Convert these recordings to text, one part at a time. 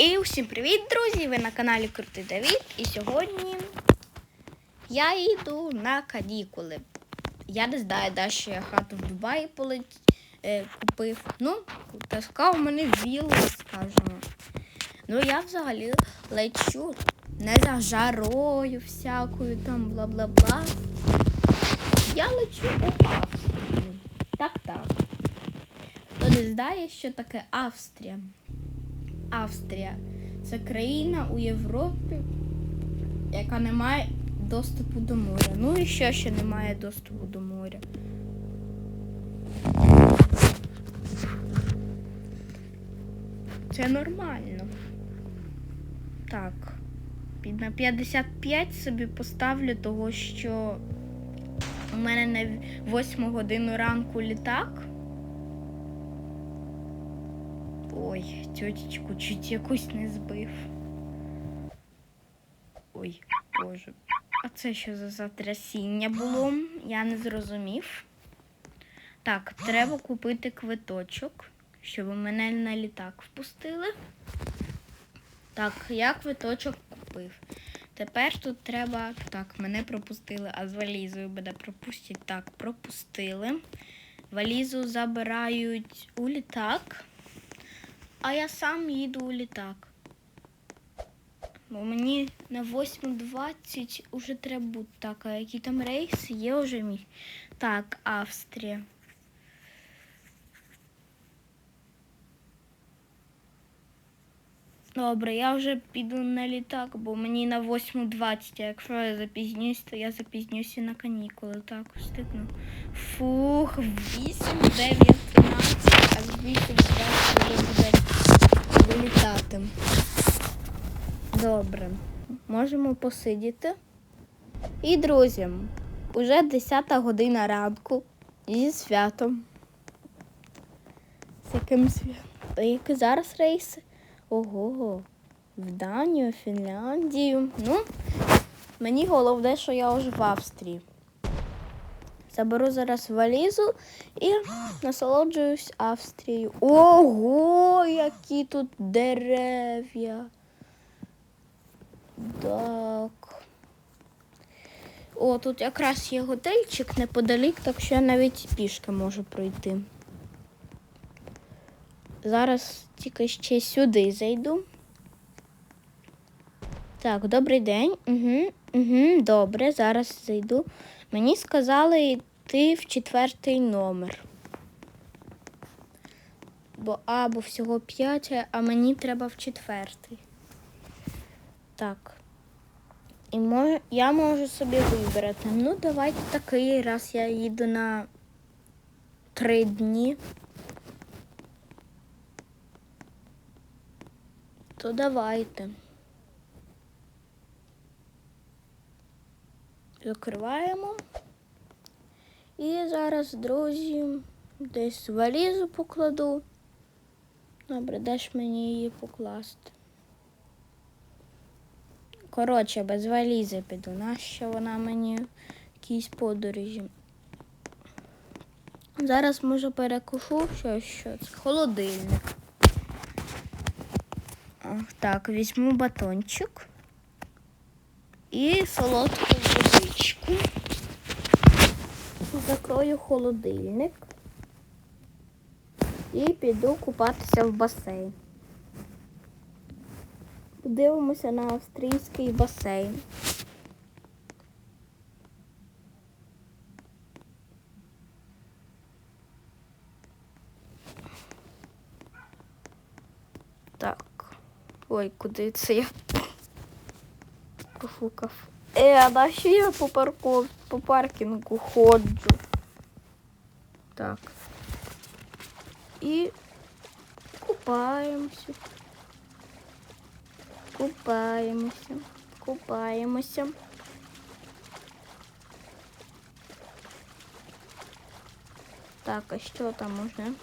І усім привіт, друзі! Ви на каналі Крутий Давід. І сьогодні я йду на канікули. Я не знаю, де ще я хату в Дубаї полет... е, купив. Ну, така у мене вілла, скажімо. Ну, я взагалі лечу не за жарою всякою там бла-бла-бла. Я лечу у Австрію. Так, так. Хто не знає, що таке Австрія? Австрія це країна у Європі, яка не має доступу до моря. Ну і що ще не має доступу до моря? Це нормально. Так. На 55 собі поставлю того, що у мене на 8 годину ранку літак. Ой, тьотечку чуть якусь не збив. Ой, боже. А це що за затрясіння було? Я не зрозумів. Так, треба купити квиточок, щоб мене на літак впустили. Так, я квиточок купив. Тепер тут треба. Так, мене пропустили, а з валізою мене пропустять. Так, пропустили. Валізу забирають у літак. А я сам їду у літак. Бо мені на 8.20 уже треба бути. Так, а який там рейс? Є вже мій. Так, Австрія. Добре, я вже піду на літак, бо мені на 8.20, а якщо я запізнюсь, то я запізнюся на канікули. Так, встигну. Фух, 8.19, а з 8.20 вже буде вилітати. Добре, можемо посидіти. І, друзі, уже 10 година ранку зі святом. З яким святом? Які зараз рейси? Ого, в Данію, Фінляндію. Ну, мені головне, що я вже в Австрії. Заберу зараз валізу і насолоджуюсь Австрією. Ого, які тут дерев'я. Так. О, тут якраз є готельчик неподалік, так що я навіть пішки можу пройти. Зараз тільки ще сюди зайду. Так, добрий день. Угу, угу, добре, зараз зайду. Мені сказали йти в четвертий номер. Бо або всього п'ять, а мені треба в четвертий. Так. І мож, я можу собі вибрати. Ну, давайте такий раз я їду на три дні. То давайте. Закриваємо. І зараз, друзі, десь валізу покладу. Добре, де ж мені її покласти? Коротше, без валізи піду. Нащо вона мені в якійсь подорожі? Зараз може перекушу що, що це. Холодильник. Так, візьму батончик і солодку водичку. Закрою холодильник і піду купатися в басейн. Подивимося на австрійський басейн. Ой, куди це я профукав. Е, а на що я по парку, по паркінгу ходжу? Так. І купаємося. Купаємося, купаємося. Так, а що там можна?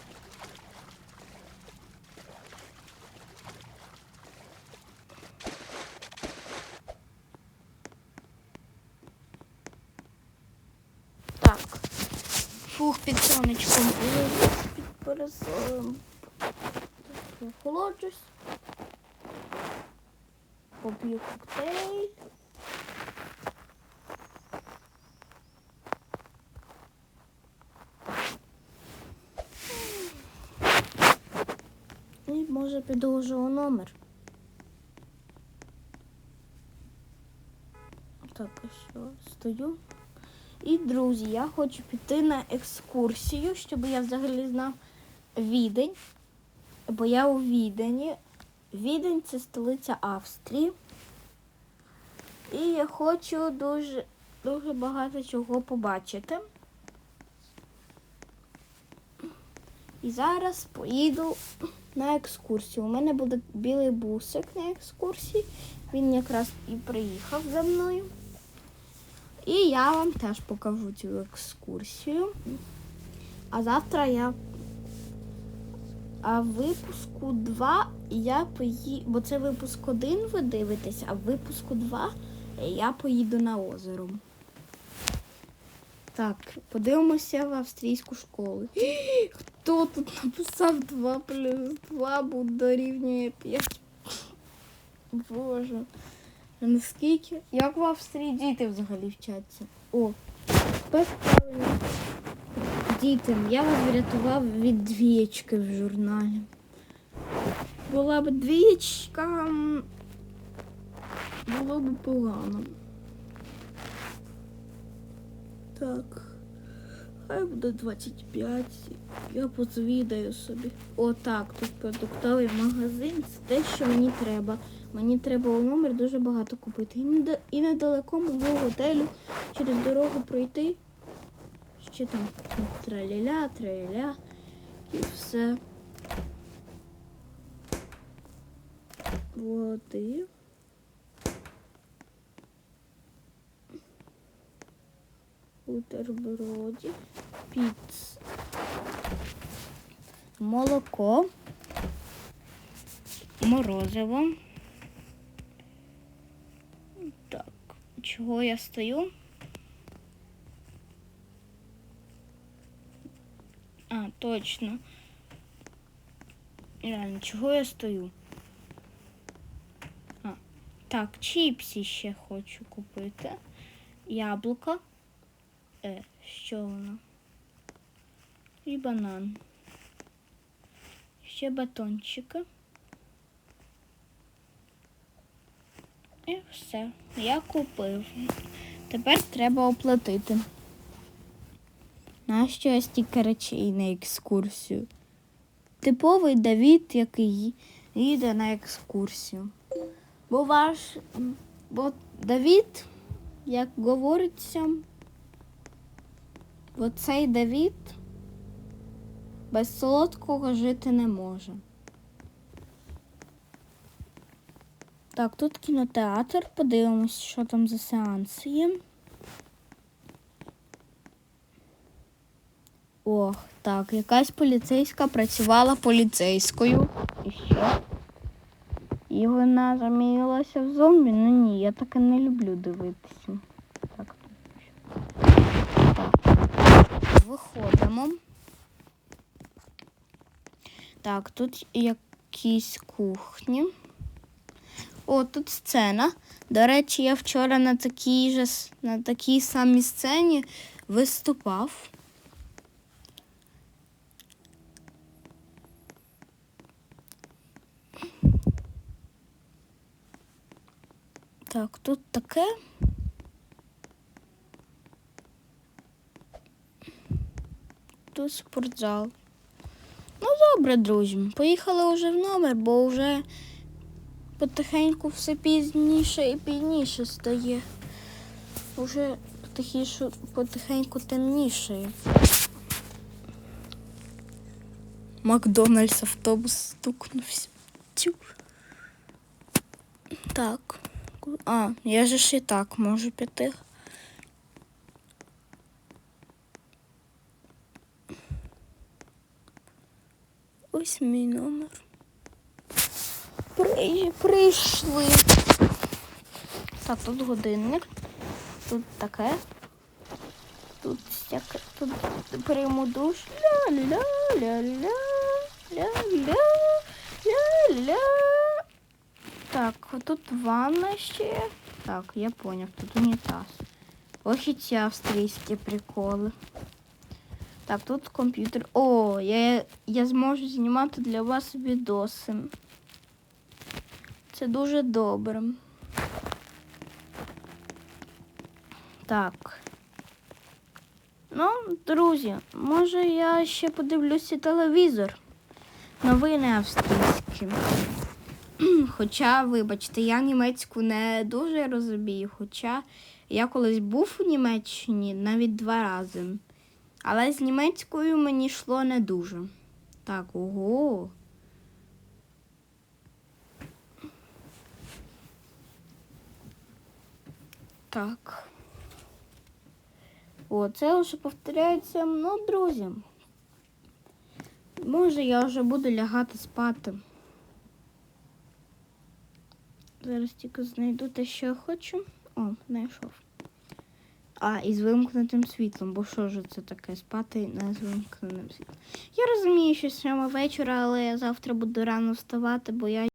Під сонечком. Під парасолем. Охолоджусь. поп'ю коктейль. І може піду вже у номер. Так, що? Стою. І, друзі, я хочу піти на екскурсію, щоб я взагалі знав Відень. Бо я у Відені. Відень це столиця Австрії. І я хочу дуже, дуже багато чого побачити. І зараз поїду на екскурсію. У мене буде білий бусик на екскурсії. Він якраз і приїхав за мною. І я вам теж покажу цю екскурсію. А завтра я. А випуску 2 я поїду, бо це випуск 1 ви дивитесь, а в випуску 2 я поїду на озеро. Так, подивимося в австрійську школу. Хто тут написав 2 плюс 2 буде дорівнює 5? Боже. Наскільки? Як в Австрії діти взагалі вчаться? О, тепер. Діти, я вас врятував від двієчки в журналі. Була б двічка, було б погано. Так. Хай буде 25. Я позвідаю собі. О, так, тут продуктовий магазин. Це те, що мені треба. Мені треба у номер дуже багато купити. І, недалеко мого готелю через дорогу пройти. Ще там траля, траля і все. Води. Бутербродів, піц, молоко, морозиво. Так, чого я стою? А, точно. Реально, чого я стою? А, так, чіпсі ще хочу купити. Яблуко. Е, що воно? І банан. Ще батончики. І все. Я купив. Тепер треба оплатити. Нащо я стільки речей на екскурсію? Типовий Давід, який їде на екскурсію. Бо ваш, бо Давід, як говориться, бо цей Давід без солодкого жити не може. Так, тут кінотеатр. Подивимось, що там за сеанси є. Ох, так, якась поліцейська працювала поліцейською. І що? І вона замінилася в зомбі? Ну ні, я таке не люблю дивитися. Так, тут що? Так. Виходимо. Так, тут якісь кухні. О, тут сцена. До речі, я вчора на такій же на такій самій сцені виступав. Так, тут таке. Тут спортзал. Ну, добре, друзі. Поїхали вже в номер, бо вже потихеньку все пізніше і пізніше стає. Уже потихіше, потихеньку темніше. Макдональдс автобус стукнувся. Тю. Так. А, я же і так можу піти. Ось мій номер. При... Прийшли. Так, тут годинник. Тут таке. Тут всяке. Тут прийму душ. Ля-ля-ля-ля. Ля-ля. Ля-ля. Так, тут ванна ще. Так, я поняв, тут унітаз. Ох і ці австрійські приколи. Так, тут комп'ютер. О, я, я зможу знімати для вас відоси. Це дуже добре. Так. Ну, друзі, може я ще подивлюся телевізор. Новини австрійські. Хоча, вибачте, я німецьку не дуже розумію. Хоча я колись був у Німеччині навіть два рази. Але з німецькою мені йшло не дуже. Так, ого. Так. О, це вже повторяється, ну, друзі. Може, я вже буду лягати спати. Зараз тільки знайду те, що я хочу. О, знайшов. А, і з вимкнутим світлом, бо що ж це таке спати не з вимкненим світлом. Я розумію, що сьома вечора, але я завтра буду рано вставати, бо я